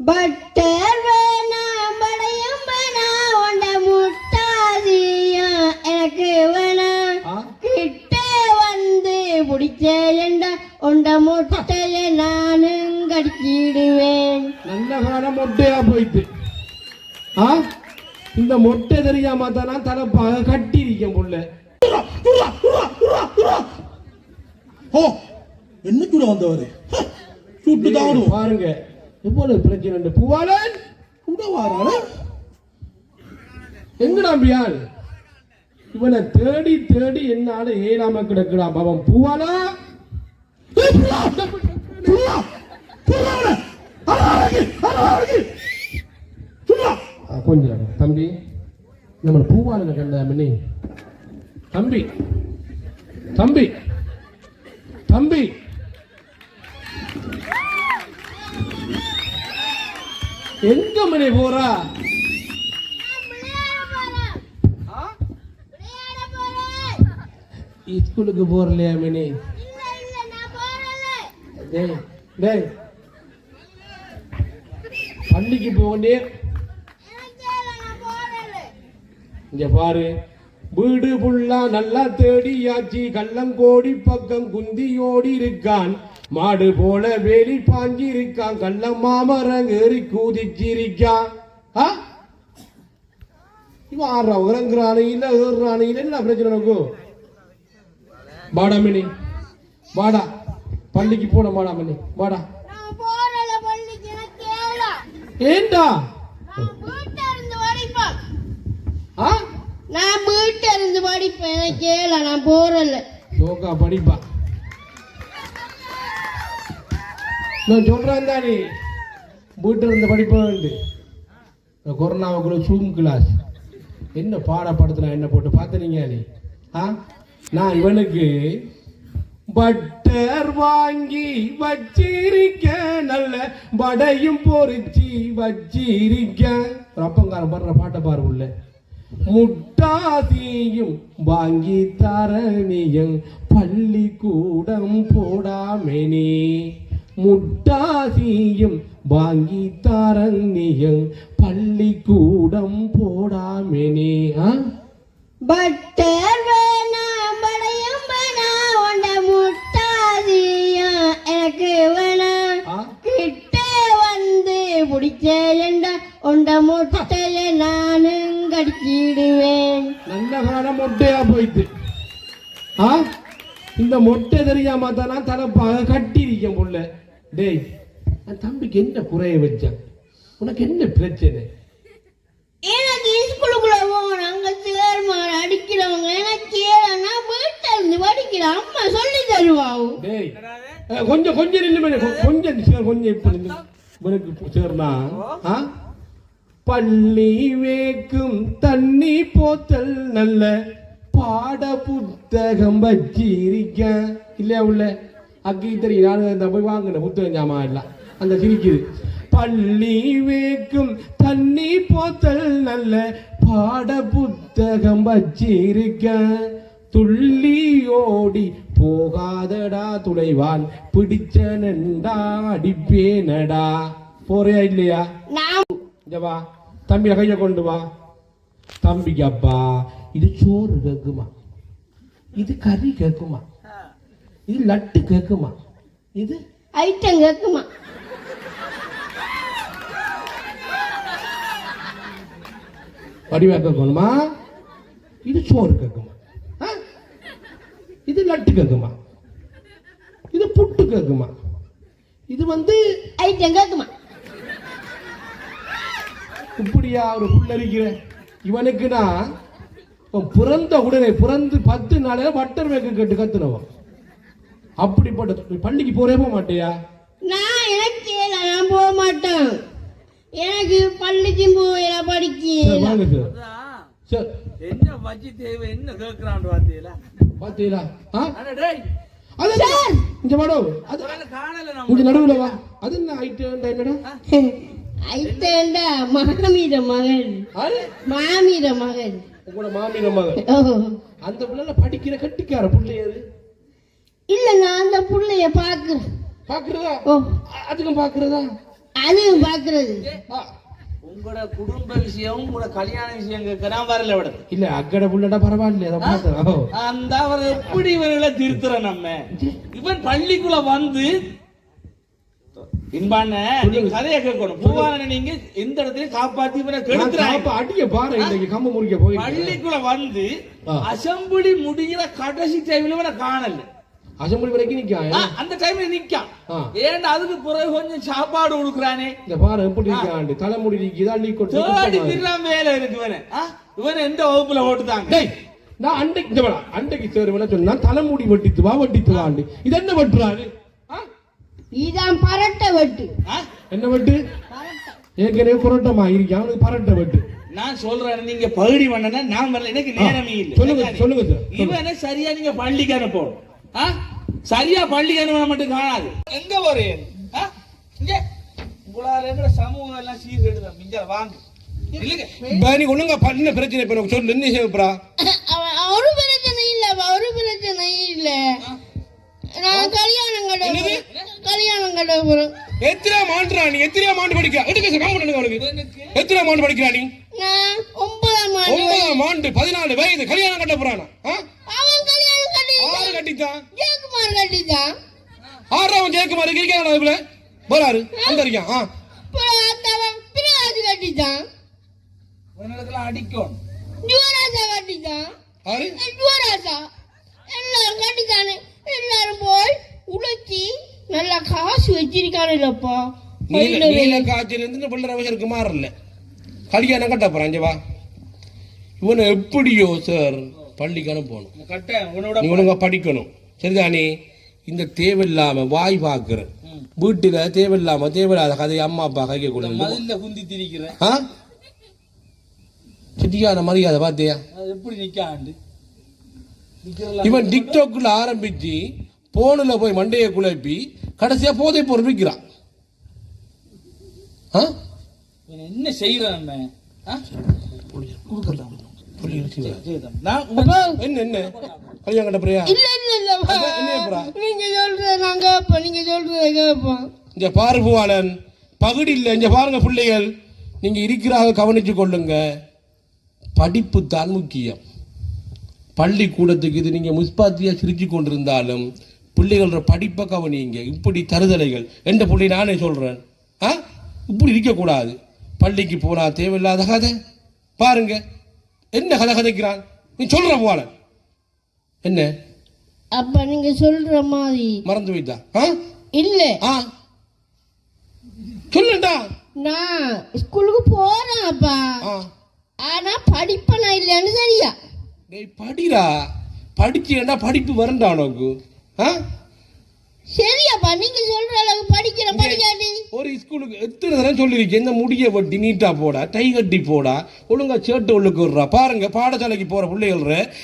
Butter வேணாம் படையும் வேணாம் உண்ட முட்டாதியா எனக்கு வேணாம் ஆ? கிட்ட வந்து பிடிச்சேன்டா உண்ட முட்டைய நானும் கடிச்சிடுவேன் நல்ல காலம் மொட்டையா போயிட்டு. ஆ? இந்த மொட்டை தெரியாம தானா தலைப்பாக கட்டி இருக்கேன் புள்ள ஓ என்ன கூட வந்தவரு? சுட்டு தான்? பாருங்க. எவ்வளவு பிரச்சனை பூவாலன் கூட வாரானே எங்கடா பியான் இவனை தேடி தேடி என்னால ஏறாம கிடக்குறான் அவன் பூவாளா. கொஞ்சம் தம்பி நம்ம பூவாலனை கண்டா தம்பி தம்பி தம்பி. எங்க மணி போறா? ஸ்கூலுக்கு போறலையா மணி? டேய் டேய். பள்ளிக்கு போகண்டே. இங்க பாரு. வீடு புள்ளா நல்லா தேடியாச்சு. கள்ளங்கோடி பக்கம் குந்தி ஓடி இருக்கான் மாடு போல வேலி பாஞ்சி இருக்கான் கள்ளம் மாமரம் ஏறி கூதிச்சிருக்கான்? இவன் ஆடுறா உறங்குறானு இல்ல ஏறுறானு இல்ல என்ன பிரச்சனை உனக்கு? வாடா மினி. வாடா. பள்ளிக்கு போன வாடா மினி. வாடா. ஏண்டா? நான் வீட்டை இருந்து படிப்பேன் கேள நான் போறல சோக்கா படிப்பா. நான் சொல்கிறேன் தானே. வீட்டில் இருந்து படிப்பேன் கொரோனாவுக்குள்ள சூம் கிளாஸ் என்ன பாடப்படுத்தினா என்ன போட்டு பார்த்துனீங்க நீ? ஆ? நான் இவனுக்கு பட்டர் வாங்கி வச்சிருக்க நல்ல வடையும் பொறிச்சி வச்சிருக்க. ரப்பங்காரன் பாடுற பாட்டை பாரு உள்ள. முட்டாசியும் வாங்கி தரணியும் பள்ளிக்கூடம் போடாமேனே முட்டாசியும் வாங்கி தரணியும் பள்ளிக்கூடம் போடாமெனி பட்டர் வேணாம் படையும் வேணாம் உண்ட முட்டாதியா எனக்கு வேணாம்? கிட்ட வந்து பிடிச்சேன்டா உண்ட முட்டைய நானும் கடிச்சிடுவேன் நல்ல காலம் மொட்டையா போயிட்டு. ஆ? இந்த மொட்டை தெரியாம தானா தலைப்பாக கட்டி இருக்கேன் புள்ள டேய் என் தம்பிக்கு என்ன குறைய வச்சான் உனக்கு என்ன பிரச்சனை? எனக்கு ஸ்கூலுக்குள்ள போகணும். அங்க சேர்மான் அடிக்கிறவங்க எனக்கு நான் வீட்டில் இருந்து படிக்கிறேன் அம்மா சொல்லி தருவாங்க டேய் கொஞ்சம் கொஞ்சம் நில்லு மேலே கொஞ்சம் சேர் கொஞ்சம் இப்ப நில்லு. உனக்கு சேர்னா ஆ? பள்ளி வேக்கும் தண்ணி போத்தல் நல்ல பாட புத்தகம் வச்சிருக்க இல்லையா உள்ள? அக்கி தெரியும் நானும் இந்த போய் வாங்கின புத்தகம் ஞாபகம் இல்லை. அந்த சிரிக்குது. பள்ளி வேக்கும் தண்ணி போத்தல் நல்ல பாட புத்தகம் வச்சிருக்க. துள்ளி ஓடி போகாதடா துளைவான். பிடிச்ச நண்டா அடிப்பேனடா. போறியா இல்லையா? நான் இங்க வா. தம்பியில கைய கொண்டு வா. தம்பிக்கு அப்பா இது சோறு கேக்குமா? இது கறி கேக்குமா? இது லட்டு கேக்குமா? இது? ஐட்டம் கேட்குமா வடிவா கேட்கணுமா இது சோறு கேக்குமா? ஆ? இது லட்டு கேக்குமா? இது புட்டு கேக்குமா? இது வந்து ஐட்டம் கேட்குமா இப்படியா ஒரு புள்ளரிக்கிற இவனுக்கு நான் இவன் பிறந்த உடனே பிறந்து பத்து நாளையில பட்டர் மேக்க கட்டு கத்துனவன். அப்படிப்பட்ட பள்ளிக்கு போறே போக மாட்டியா? நான் எனக்கு நான் போக மாட்டேன். எனக்கு பள்ளிக்கும் போயில படிக்க சார் என்ன வச்சு தேவை என்ன கேட்கிறான் பாத்தீங்களா ஆ? அட டேய். அது என்ன? இங்க வாடோ அது காணல நம்ம. இங்க நடுவுல வா. அது என்ன ஐட்டம் என்னடா? ஐட்டண்டா மாமிட மகன் மாமிட மகன் உங்களோட மாமியில மகன் அந்த பிள்ளைல படிக்கிற கட்டிக்கார பிள்ளை அது இல்ல நான் அந்த புள்ளைய பாக்குறேன். பாக்குறதா? ஓ. அதுக்கும் பாக்குறதா? அது பாக்குறது. உங்களோட குடும்ப விஷயம் உங்களோட கல்யாண விஷயம் கேட்கறான் வரல விட. இல்ல அக்கட புள்ளடா பரவாயில்ல. அந்த அவர் எப்படி இவர்களை திருத்துற நம்ம? இவன் பள்ளிக்குள்ள வந்து இன்பான நீங்க கதையை கேட்கணும். பூவான நீங்க எந்த இடத்துலயும் காப்பாத்தி இவனை கெடுத்துறாங்க. அடிக்க பாரு இன்னைக்கு கம்ம முறிக்க போய் பள்ளிக்குள்ள வந்து. அசம்பிளி முடிகிற கடைசி டைம்ல இவனை காணல. அசம்பிளி வரைக்கும் நிக்கான் அந்த டைம்ல நிக்கான். ஏன்டா அதுக்கு பிறகு கொஞ்சம் சாப்பாடு கொடுக்குறானே? இந்த பாரு எப்படி இருக்காண்டு தலைமுடி நிக்குது அள்ளி கொட்டு தேடி திருநாம் வேலை இருக்கு இவனை? இவனை எந்த வகுப்புல ஓட்டுதாங்க? டேய் நான் அண்டைக்கு இந்த வேணா அண்டைக்கு சேருவேன் சொன்னா தலைமுடி வெட்டித்து வா வெட்டித்து வாண்டு இது என்ன வெட்டுறாரு? இதான் பரட்டை வெட்டு? என்ன வெட்டு? ஏற்கனவே புரோட்டமா இருக்கேன் அவனுக்கு பரட்டை வெட்டு. நான் சொல்றேன் நீங்க பகுடி பண்ணனா நான் வரல. எனக்கு நேரமே இல்ல. சொல்லுங்க? சொல்லுங்க. இவனை சரியா நீங்க பள்ளிக்கு அனுப்பணும்? சரியா பள்ளிக்கு அனுப்ப மட்டும் காணாது. எங்க போறேன் இங்க. உங்களால இருக்கிற சமூகம் எல்லாம் சீர்கெடுதான் இங்க வாங்க. இல்லைங்க. இப்ப நீ ஒண்ணுங்க பண்ண பிரச்சனை இப்ப சொல்லு என்ன செய்யப்பா அவன் ஒரு பிரச்சனை இல்ல ஒரு பிரச்சனை இல்ல. நான் கல்யாணம் போறேன். கல்யாணம் கட்ட போறேன். எத்தனை ஆண்டுடா நீ? எத்தனை ஆண்டு படிக்கிறா எடுக்க சார் காமெண்ட் அவனுக்கு எத்தனை ஆண்டு படிக்கிறா நீ? நான் ஒன்பதாம் ஆண்டு ஒன்பதாம் ஆண்டு பதினாலு வயது கல்யாணம் கட்ட போறானா? ஆறாம் ஜெயக்குமார் இருக்கிறான் அதுல போறாரு. அந்த இருக்கான் ஆ கட்டிதான் உன்னடத்துல அடிக்கும். யுவராஜா கட்டிதான் ஆறு யுவராஜா எல்லாரும் கட்டித்தானே எல்லாரும் போய் உழைச்சி நல்லா காசு வச்சிருக்கானுல்லப்பா நீல நீல காய்ச்சல் இருந்து பிள்ளை அவசருக்கு மாறல கல்யாணம் கட்ட போறான். இங்க வா. இவனை எப்படியோ சார் பள்ளிக்கு அனுப்பணும் ஒழுங்கா படிக்கணும். சரிதானே? இந்த தேவையில்லாம வாய் பாக்குற வீட்டுல தேவையில்லாம தேவையில்லாத கதையை அம்மா அப்பா கைக்க கூடாது குந்தி திரிக்கிற. ஆ? சிட்டியான மரியாதை பாத்தியா அது எப்படி நிக்கிறலாம் இவன் டிக்டாக்ல ஆரம்பிச்சு போன்ல போய் மண்டையை குழப்பி கடைசியா போதை பொருள் விற்கிறான். என்ன செய்யற நம்ம ஆ? புள்ளி வச்சுக்கிறா. செய்தோம். நான் உங்க- என்ன என்ன? கல்யாணம் கட்ட பிரியா இல்ல இல்ல அப்புறம்? நீங்க சொல்றத நான் கேட்பேன் நீங்க சொல்றத கேட்பேன். இந்த பாரு பூவாளன் பகுடி இல்லை இங்க பாருங்க பிள்ளைகள். நீங்க இருக்கிறாக கவனிச்சு கொள்ளுங்க. படிப்பு தான் முக்கியம். பள்ளிக்கூடத்துக்கு இது நீங்க முஸ்பாத்தியா சிரிச்சு கொண்டிருந்தாலும் பிள்ளைகளோட படிப்பை கவனிங்க. இப்படி தருதலைகள். எந்த பிள்ளை நானே சொல்றேன். ஆ? இப்படி இருக்கக்கூடாது. பள்ளிக்கு போனா தேவையில்லாத கதை. பாருங்க. என்ன கதை கதைக்கிறான்? நீ சொல்ற பூவாளன். என்ன? அப்ப நீங்க சொல்ற மாதிரி. மறந்து ஆ? இல்ல. சொல்லுடா. நான் ஸ்கூலுக்கு போறேன் அப்பா. ஆ. ஆனா படிப்பனா இல்லைன்னு சரியா டேய் படிடா. படிச்சேன்டா படிப்பு வரண்டா உனக்கு. சரியாப்பா நீங்க சொல்ற அளவுக்கு படிக்கிற படிக்காட்டி. ஒரு ஸ்கூலுக்கு எத்தனை தடவை சொல்லியிருக்கேன்? இந்த முடியை வட்டி நீட்டா போடா டை கட்டி போடா ஒழுங்கா சேட்டு உள்ளுக்கு விடுறா. பாருங்க பாடசாலைக்கு போற பிள்ளைகள்